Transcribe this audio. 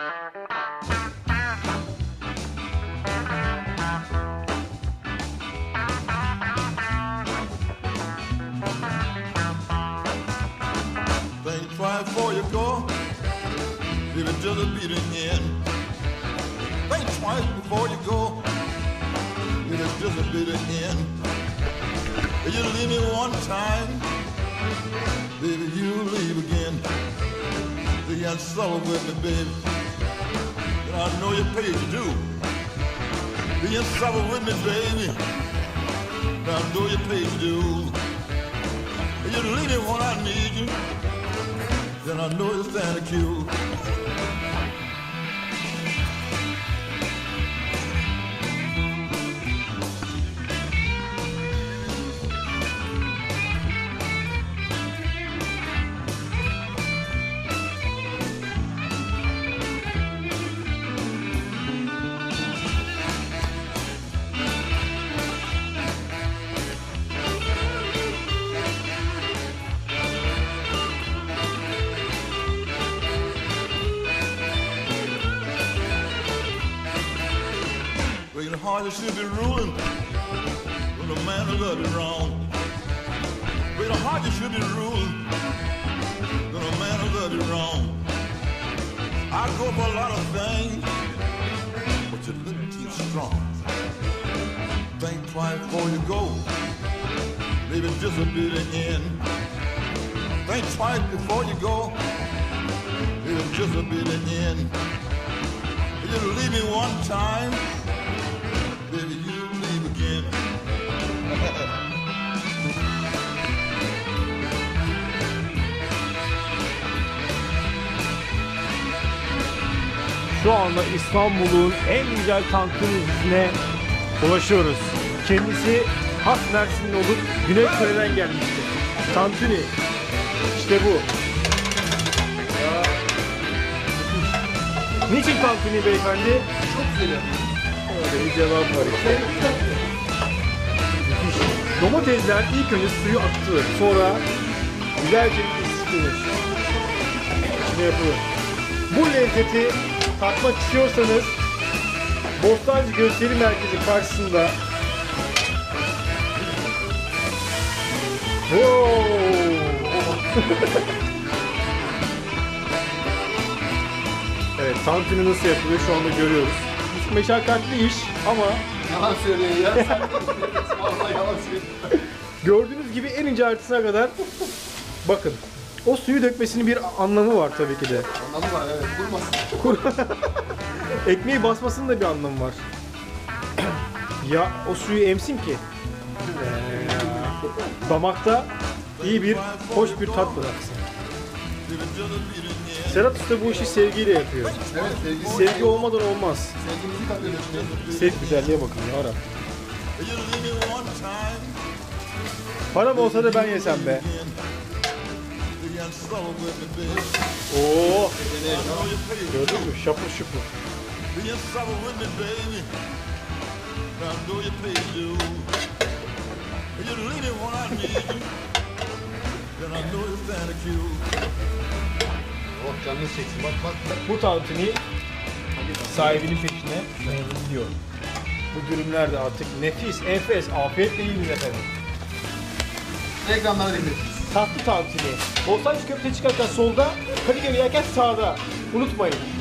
Think twice before you go. If it just a beating in. Think twice before you go. If it's just a beating in. If you leave me one time, baby, you leave again. So you got suffer with me, baby. I know you paid your due. You suffer with me, baby. I know you paid to do. You leave me when I need you then I know you stand. Breaking heart that should be ruling when the man who loved you wrong. Breaking heart that should be ruling when the man who loved you wrong. I go for a lot of things, but your lip keeps strong. Think twice before you go. Maybe just a bit in. Think twice before you go. Maybe just a bit in. You leave me one time, Şu anda İstanbul'un en güzel tantunizine ulaşıyoruz. Kendisi Has Mersinli olup Güney Kore'den gelmişti. Tantuni. İşte bu. Niçin tantuni beyefendi? Çok seviyorum. Öyle bir cevap var işte. Domatesler ilk önce suyu aktı. Sonra güzelce ısıtılır. İçine yapılır. Bu lezzeti tatmak istiyorsanız Bostancı Gösteri Merkezi karşısında Wow! evet, tantuni nasıl yapılıyor şu anda görüyoruz. Meşakkatli iş ama Yalan söylüyor ya. Vallahi yalan söylüyor. gördüğünüz gibi en ince ayrıntısına kadar bakın. O suyu dökmesinin bir anlamı var tabii ki de. Anlamı var evet. Vurmasın. Ekmeği basmasının da bir anlamı var. ya o suyu emsin ki ee, damakta iyi bir, hoş bir tat bıraksın. Serhat Usta bu işi sevgiyle yapıyor. Evet sevgisi. Sevgi olmadan olmaz. Sevgimizi katıyoruz içine. Sevgi güzelliğe bakın ya Rabbim. Param olsa da ben yesem be. Oo, gördün mü? Şapur şupur. Oh canınız çeksin bak bak. bak. Bu tantuni sahibinin peşine gidiyor. Bu dürümler de artık nefis, enfes, afiyetle yiyin efendim. Ekranlara dikkat. Tatlı tantuni. Bostancı köfte çıkarken solda, Kadıköy yerken sağda. Unutmayın.